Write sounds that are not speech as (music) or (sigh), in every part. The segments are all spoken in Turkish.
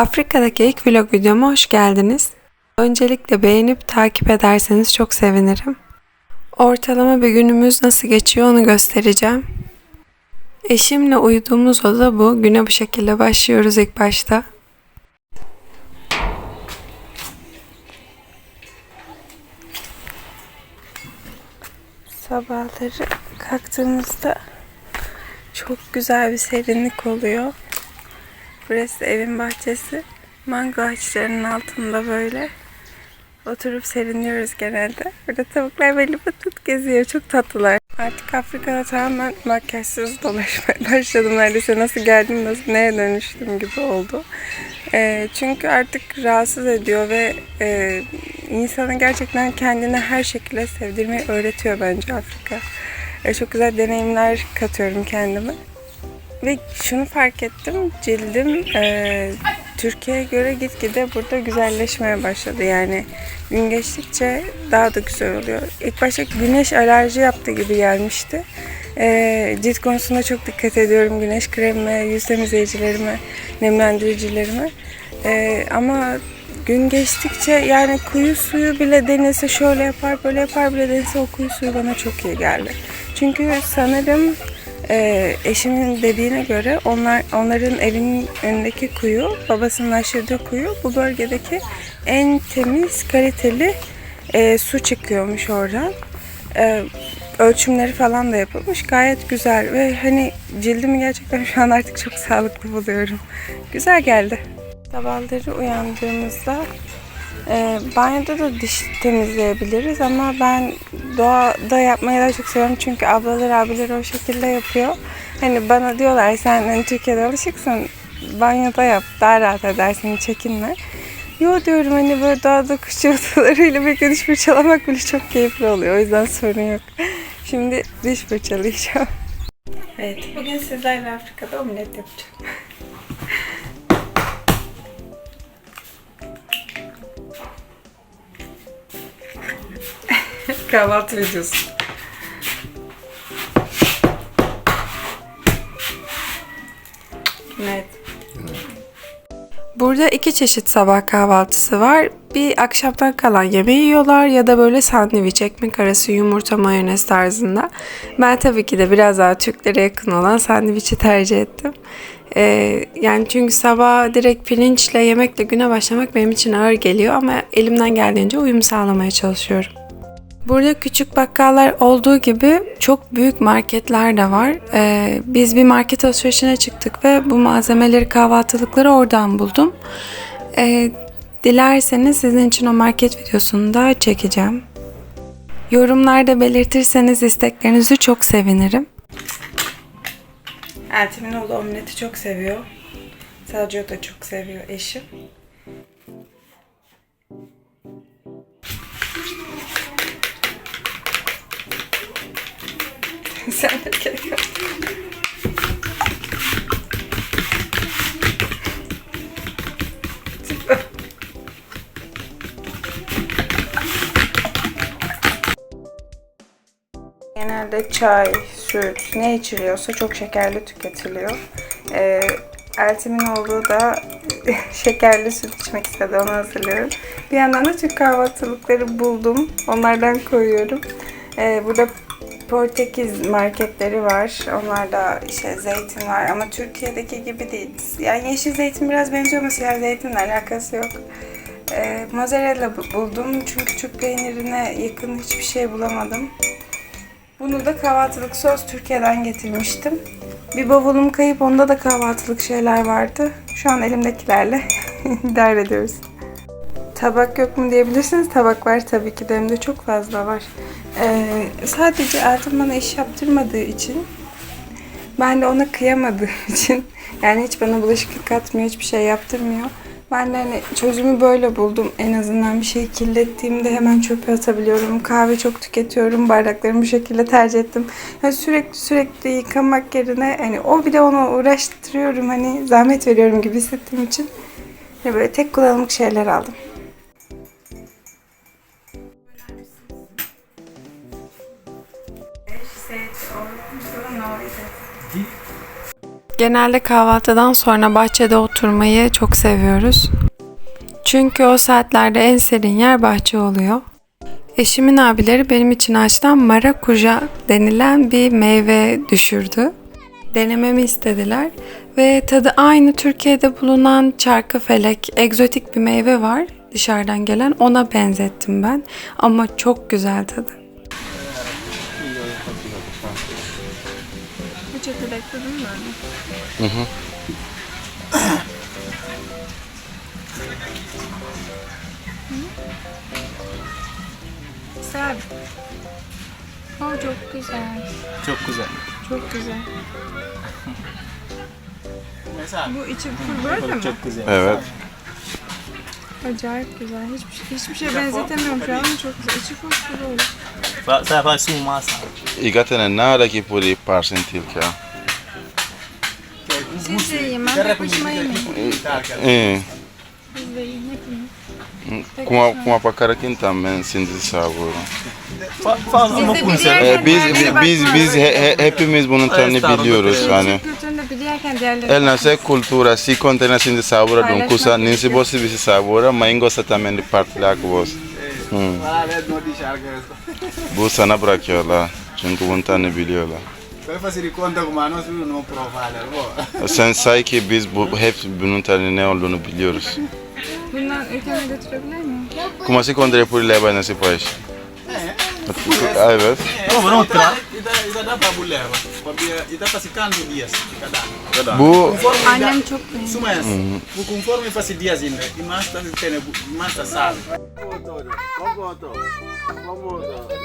Afrika'daki ilk vlog videoma hoş geldiniz. Öncelikle beğenip takip ederseniz çok sevinirim. Ortalama bir günümüz nasıl geçiyor onu göstereceğim. Eşimle uyuduğumuz oda bu. Güne bu şekilde başlıyoruz ilk başta. Sabahları kalktığımızda çok güzel bir serinlik oluyor. Burası evin bahçesi. Mango ağaçlarının altında böyle oturup serinliyoruz genelde. Burada tavuklar belli patut geziyor. Çok tatlılar. Artık Afrika'da tamamen makyajsız dolaşmaya (laughs) başladım. Neredeyse nasıl geldim, nasıl neye dönüştüm gibi oldu. Ee, çünkü artık rahatsız ediyor ve e, insanı gerçekten kendine her şekilde sevdirmeyi öğretiyor bence Afrika. Ee, çok güzel deneyimler katıyorum kendime. Ve şunu fark ettim, cildim e, Türkiye'ye göre gitgide burada güzelleşmeye başladı. Yani gün geçtikçe daha da güzel oluyor. İlk başta güneş alerji yaptı gibi gelmişti. E, cilt konusunda çok dikkat ediyorum. Güneş kremime, yüz temizleyicilerime, nemlendiricilerime. E, ama gün geçtikçe yani kuyu suyu bile denese şöyle yapar böyle yapar bile denese o kuyu suyu bana çok iyi geldi. Çünkü sanırım ee, eşimin dediğine göre onlar onların evinin önündeki kuyu, babasının aşırdığı kuyu bu bölgedeki en temiz, kaliteli e, su çıkıyormuş oradan. Ee, ölçümleri falan da yapılmış. Gayet güzel ve hani cildimi gerçekten şu an artık çok sağlıklı buluyorum. Güzel geldi. Sabahları uyandığımızda e, banyoda da diş temizleyebiliriz ama ben doğada yapmayı daha çok seviyorum çünkü ablalar abiler o şekilde yapıyor. Hani bana diyorlar sen hani Türkiye'de alışıksın banyoda yap daha rahat edersin çekinme. Yo diyorum hani böyle doğada kuş cıvıltılarıyla birlikte diş fırçalamak bile çok keyifli oluyor. O yüzden sorun yok. (laughs) Şimdi diş fırçalayacağım. Evet bugün sizlerle Afrika'da omlet yapacağım. (laughs) Kahvaltı videosu. Evet. Burada iki çeşit sabah kahvaltısı var. Bir akşamdan kalan yemeği yiyorlar ya da böyle sandviç, ekmek arası yumurta mayonez tarzında. Ben tabii ki de biraz daha Türklere yakın olan sandviçi tercih ettim. Ee, yani çünkü sabah direkt pirinçle yemekle güne başlamak benim için ağır geliyor ama elimden geldiğince uyum sağlamaya çalışıyorum. Burada küçük bakkallar olduğu gibi çok büyük marketler de var. Ee, biz bir market alışverişine çıktık ve bu malzemeleri, kahvaltılıkları oradan buldum. Ee, dilerseniz sizin için o market videosunu da çekeceğim. Yorumlarda belirtirseniz isteklerinizi çok sevinirim. Eltimin oğlu omleti çok seviyor. Sadece o da çok seviyor eşim. (laughs) Sen de gerek. Genelde çay, süt, ne içiliyorsa çok şekerli tüketiliyor. Ee, Eltim'in olduğu da (laughs) şekerli süt içmek istedi, onu hazırlıyorum. Bir yandan da Türk kahvaltılıkları buldum. Onlardan koyuyorum. Ee, burada Portekiz marketleri var. Onlarda işte zeytin var ama Türkiye'deki gibi değil. Yani yeşil zeytin biraz benziyor ama siyah zeytinle alakası yok. Ee, mozzarella bu- buldum çünkü Türk peynirine yakın hiçbir şey bulamadım. Bunu da kahvaltılık sos Türkiye'den getirmiştim. Bir bavulum kayıp onda da kahvaltılık şeyler vardı. Şu an elimdekilerle (laughs) idare ediyoruz. Tabak yok mu diyebilirsiniz. Tabak var tabii ki de hem de çok fazla var. Ee, sadece Ertan bana iş yaptırmadığı için ben de ona kıyamadığım (laughs) için yani hiç bana bulaşık yıkatmıyor, hiçbir şey yaptırmıyor. Ben de hani çözümü böyle buldum. En azından bir şey kirlettiğimde hemen çöpe atabiliyorum. Kahve çok tüketiyorum. Bardaklarımı bu şekilde tercih ettim. Yani sürekli sürekli yıkamak yerine hani o bile ona uğraştırıyorum. Hani zahmet veriyorum gibi hissettiğim için hani böyle tek kullanımlık şeyler aldım. Genelde kahvaltıdan sonra bahçede oturmayı çok seviyoruz. Çünkü o saatlerde en serin yer bahçe oluyor. Eşimin abileri benim için ağaçtan marakuja denilen bir meyve düşürdü. Denememi istediler ve tadı aynı Türkiye'de bulunan çarkıfelek, egzotik bir meyve var dışarıdan gelen ona benzettim ben ama çok güzel tadı. Bu çekirdekli değil mi böyle? Güzel. Aa, çok güzel. Çok güzel. Çok güzel. Mesela Bu içi full böyle mi? çok güzel. Evet. Acayip güzel. Hiçbir, hiçbir şeye benzetemiyorum şu an ama çok güzel. İçi full full böyle. Ça va sous moi ça. Igatene nada que pode parsentir que Sim, sim, mas com a com a pacara quem também sente sabor. Faz uma coisa. É biz biz biz happy mesmo não tá nem bilhões, sabe? Ele nasce cultura, se contém assim de sabor, não custa nem se você visse sabor, mas gosta também de partilhar com você. Hmm. Bu sana bırakıyorlar. Çünkü bunun tadını biliyorlar. Sen say ki biz bu, hep bunun tadının ne olduğunu biliyoruz. Bundan ülkeme götürebilir miyim? Se encontrei por levar nesse Ah, é mesmo? Não, não, tra... Ida dá para mulher, porque ida para se dias, cada. Bu. Anam chupin. Sumas. Bu conforme faz dias ainda, e mais tá tendo, mais tá sabe. Vamos todo. Vamos todo. Vamos todo.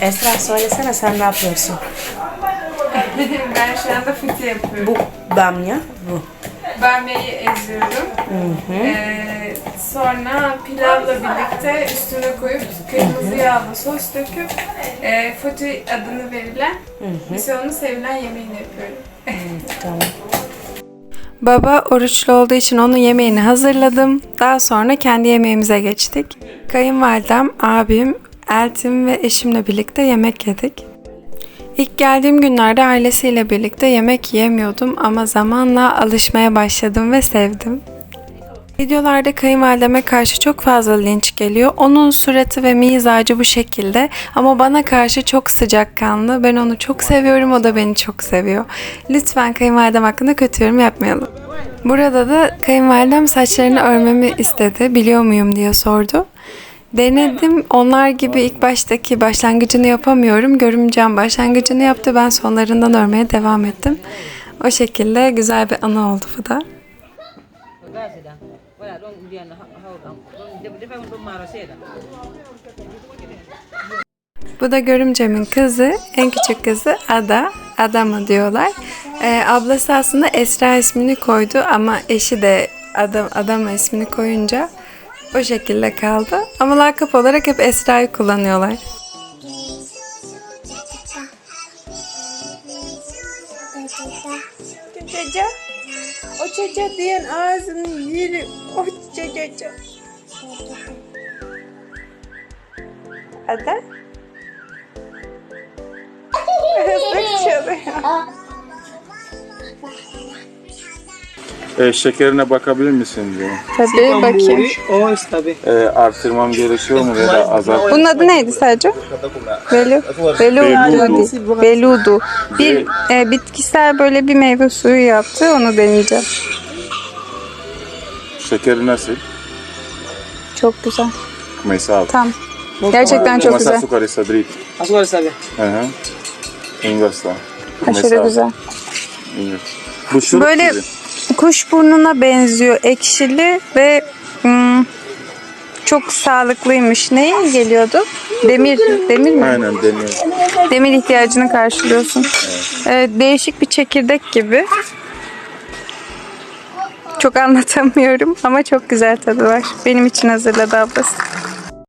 Esra söylesene sen ne yapıyorsun? ben şu anda fıtı yapıyorum. Bu bamya. Bu. Bamyayı eziyorum. Ee, sonra pilavla birlikte üstüne koyup kırmızı yağlı sos döküp e, foti adını verilen misyonun sevilen yemeğini yapıyorum. Tamam. Baba oruçlu olduğu için onun yemeğini hazırladım. Daha sonra kendi yemeğimize geçtik. Kayınvalidem, abim, eltim ve eşimle birlikte yemek yedik. İlk geldiğim günlerde ailesiyle birlikte yemek yiyemiyordum ama zamanla alışmaya başladım ve sevdim. Videolarda kayınvalideme karşı çok fazla linç geliyor. Onun suratı ve mizacı bu şekilde ama bana karşı çok sıcakkanlı. Ben onu çok seviyorum, o da beni çok seviyor. Lütfen kayınvalidem hakkında kötü yorum yapmayalım. Burada da kayınvalidem saçlarını örmemi istedi. Biliyor muyum diye sordu. Denedim. Onlar gibi ilk baştaki başlangıcını yapamıyorum. Görümcem başlangıcını yaptı. Ben sonlarından örmeye devam ettim. O şekilde güzel bir anı oldu bu da. Bu da görümcemin kızı, en küçük kızı Ada. Adama diyorlar. Ee, ablası aslında Esra ismini koydu ama eşi de Adam, Adama ismini koyunca o şekilde kaldı. Ama lakap olarak hep Esra'yı kullanıyorlar. Caca. O caca diyen ağzını yerim. O caca. Ada? (laughs) Hızlı çalıyor. (laughs) e, şekerine bakabilir misin diye. Tabii bakayım. E, artırmam gerekiyor mu ya da azalt? Bunun adı neydi sadece? Velu, veludu. Veludu. Bir e, bitkisel böyle bir meyve suyu yaptı. Onu deneyeceğim. Şekeri nasıl? Çok güzel. Alto. Tam. Gerçekten çok Começa güzel. direito. Agora está bem. Hı hı. Engastar. Aşırı güzel. Evet. Bu şurup Böyle gibi. Kuş burnuna benziyor. Ekşili ve hmm, çok sağlıklıymış. Neye geliyordu? Demir, demir mi? Aynen demir. Demir ihtiyacını karşılıyorsun. Evet, değişik bir çekirdek gibi. Çok anlatamıyorum ama çok güzel tadı var. Benim için hazırladı ablası.